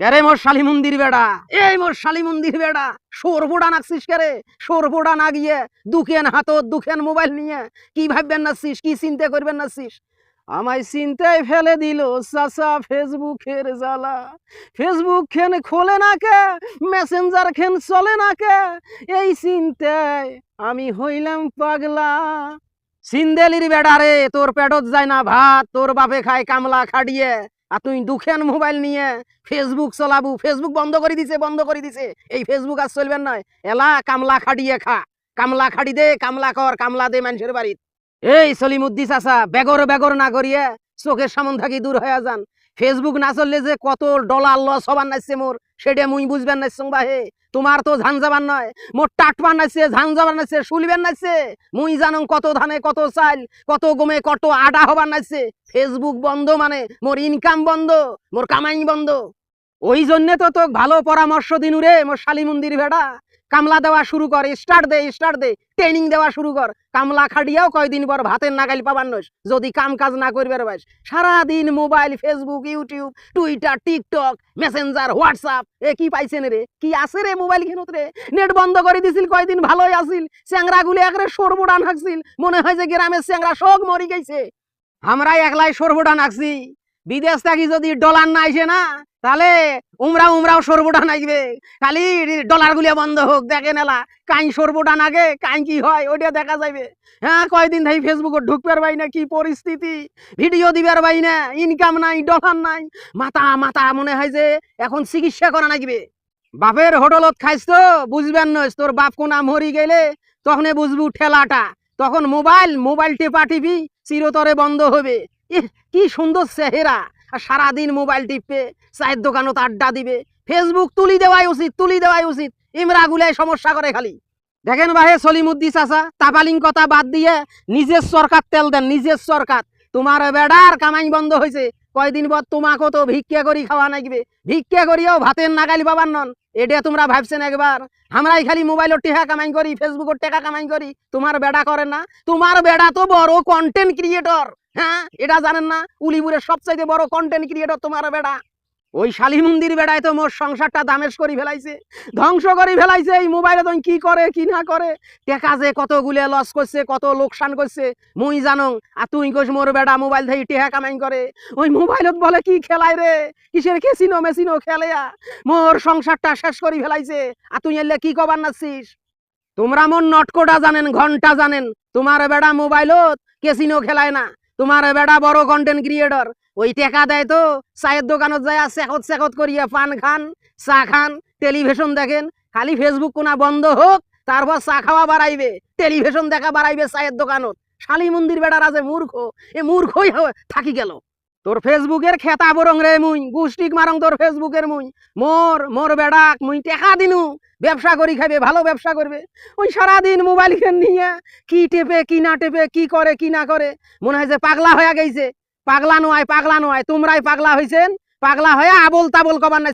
কেরে মোর শালি মন্দির বেড়া? এই মোর শালি মন্দির বেড়া। সরবোডা নাকছিস কেরে? সরবোডা না গিয়ে দুখেন হাতত, দুখেন মোবাইল নিয়ে কি ভাববেন নাছিস কি চিন্তা করবেন নাছিস আমায় চিন্তায় ফেলে দিল চাচা ফেসবুকের জ্বালা। ফেসবুক খেন খোলে না কে? মেসেঞ্জার খেন চলে না কে? এই চিন্তায় আমি হইলাম পাগলা। সিন্দেলির বেড়ারে তোর পেটত যায় না ভাত, তোর বাপে খায় কামলা খাড়িয়ে আর তুই দুখেন মোবাইল নিয়ে ফেসবুক চলাবু। ফেসবুক বন্ধ করে দিছে, বন্ধ করে দিছে। এই ফেসবুক আর চলবেন নয়। এলা কামলা খাড়িয়ে খা। কামলা খাড়ি দে, কামলা কর, কামলা দে মানুষের বাড়িত। এই সলিমুদ্দি চাচা, বেগর বেগর না করিয়ে চোখের সামন থাকি দূর হয়ে যান। ফেসবুক না চললে যে কত ডলার লস হবার নাইছে মোর, সেটা মুই বুঝবেন নাইছং বা হে তোমার তো ধান যাবার নয়, মোর টাটবার নাইছে ধান যাবার নাইছে শুলবেন নাইছে মুই জানং কত ধানে কত চাইল, কত গমে কত আডা হবার নাইছে। ফেসবুক বন্ধ মানে মোর ইনকাম বন্ধ, মোর কামাই বন্ধ। ওই জন্যে তো তোক ভালো পরামর্শ দিনু রে, মোর শালী মন্দির ভেড়া। কামলা দেওয়া শুরু কর স্টার্ট দে স্টার্ট দে ট্রেনিং দেওয়া শুরু কর। কামলা খাটিয়াও কয়দিন পর ভাতের নাগাল পাবার নস, যদি কাম কাজ না করবে পারিস সারাদিন mobile Facebook YouTube Twitter TikTok Messenger WhatsApp এ কি পাইছেন রে? কি আছে রে মোবাইল কিনত রে? নেট বন্ধ করে দিছিল কয়দিন, ভালোই আছিল। চ্যাংরাগুলি একরে সর্বডান হাকছিল। মনে হয় যে গ্রামের চ্যাংরা সব মরি গেছে। আমরা একলাই সর্বডান হাকছি। বিদেশ থাকি যদি ডলার না আইসে না তাহলে উমরা উমরাও সর্বডান আসবে খালি ডলার গুলিয়া বন্ধ হোক দেখেন এলা কাই সর্বডান আগে কাই কি হয়, ওইটা দেখা যাবে হ্যাঁ কয়দিন থাকি ফেসবুকে ঢুকবার পাই না, কি পরিস্থিতি? ভিডিও দিবার পাই না ইনকাম নাই ডলার নাই। মাথা মাথা মনে হয় যে এখন চিকিৎসা করা নাগিবে। বাপের হোটেলত খাইছ তো বুঝবেন নয় তোর বাপ কোনা মরি গেলে তখন বুঝবু ঠেলাটা। তখন মোবাইল মোবাইল টেপা টিপি চিরতরে বন্ধ হবে। কি সুন্দর চেহারা। আর সারাদিন মোবাইল টিপবে, চায়ের দোকানত আড্ডা দিবে ফেসবুক তুলি দেওয়াই উচিত, তুলি দেওয়াই উচিত ইমরা গুলাই সমস্যা করে খালি। দেখেন ভাই সলিমুদ্দি চাচা তাপালিং কথা বাদ দিয়ে নিজের সরকার তেল দেন, নিজের সরকার। তোমার বেড়ার কামাই বন্ধ হয়েছে কয়দিন পর তোমাকেও তো ভিক্ষা করি খাওয়া নাগবে। ভিক্ষা করিও ভাতের নাগালি পাবার নন এটা তোমরা ভাবছেন একবার, আমরাই খালি মোবাইলের টেকা কামাই করি ফেসবুকের টেকা কামাই করি, তোমার বেড়া করে না, তোমার বেড়া তো বড় কন্টেন্ট ক্রিয়েটর হ্যাঁ এটা জানেন না? উলিপুরের সবচাইতে বড় কন্টেন্ট ক্রিয়েটর তোমার বেড়া ওই শালি মন্দির বেড়ায় তো মোর সংসারটা দামেশ করে ফেলাইছে। ধ্বংস করে ফেলাইছে, এই মোবাইলে তো কি করে, কি না করে? টেকা যে কতগুলো লস করছে, কত লোকসান করছে, মুই জানং, আর তুই কইস মোর বেড়া মোবাইল থেকে টেহা কামাই করে। ওই মোবাইলত বলে, কি খেলায় রে? কিসের কেসিনো মেসিনো খেলেয়া মোর সংসারটা শেষ করে ফেলাইছে, আর তুই এলে কি কবার নাচ্ছিস? তোমরা মোর নটকোটা জানেন, ঘণ্টা জানেন, তোমার বেড়া মোবাইলত কেসিনো খেলায় না। তোমার বেটা বড় কন্টেন্ট ক্রিয়েটর ওই টেকা দেয় তো, চায়ের দোকানত যায়, সেকত সেকত করিয়া পান খান, চা খান টেলিভিশন দেখেন। খালি ফেসবুক কোনা বন্ধ হোক, তারপর চা খাওয়া বাড়াইবে। টেলিভিশন দেখা বাড়াইবে চায়ের দোকানত। শালি মন্দির বেড়ার আছে মূর্খ। এ মূর্খই থাকি গেল। তোর ফেসবুকের খেতা বরং রে মুই, গুষ্টিক মারং তোর ফেসবুকের মুই। মোর মোর বেড়াক, মুই টেকা দিনু। ব্যবসা করি খাবে ভালো ব্যবসা করবে। ওই সারাদিন মোবাইল খেন নিয়ে কি টেপে, কি না টেপে, কি করে, কি না করে। মনে হয় যে পাগলা হয়ে গেছে পাগলা নয় পাগলা নয়। তোমরাই পাগলা হয়েছেন পাগলা হয়ে আবল তাবল কবার নাই।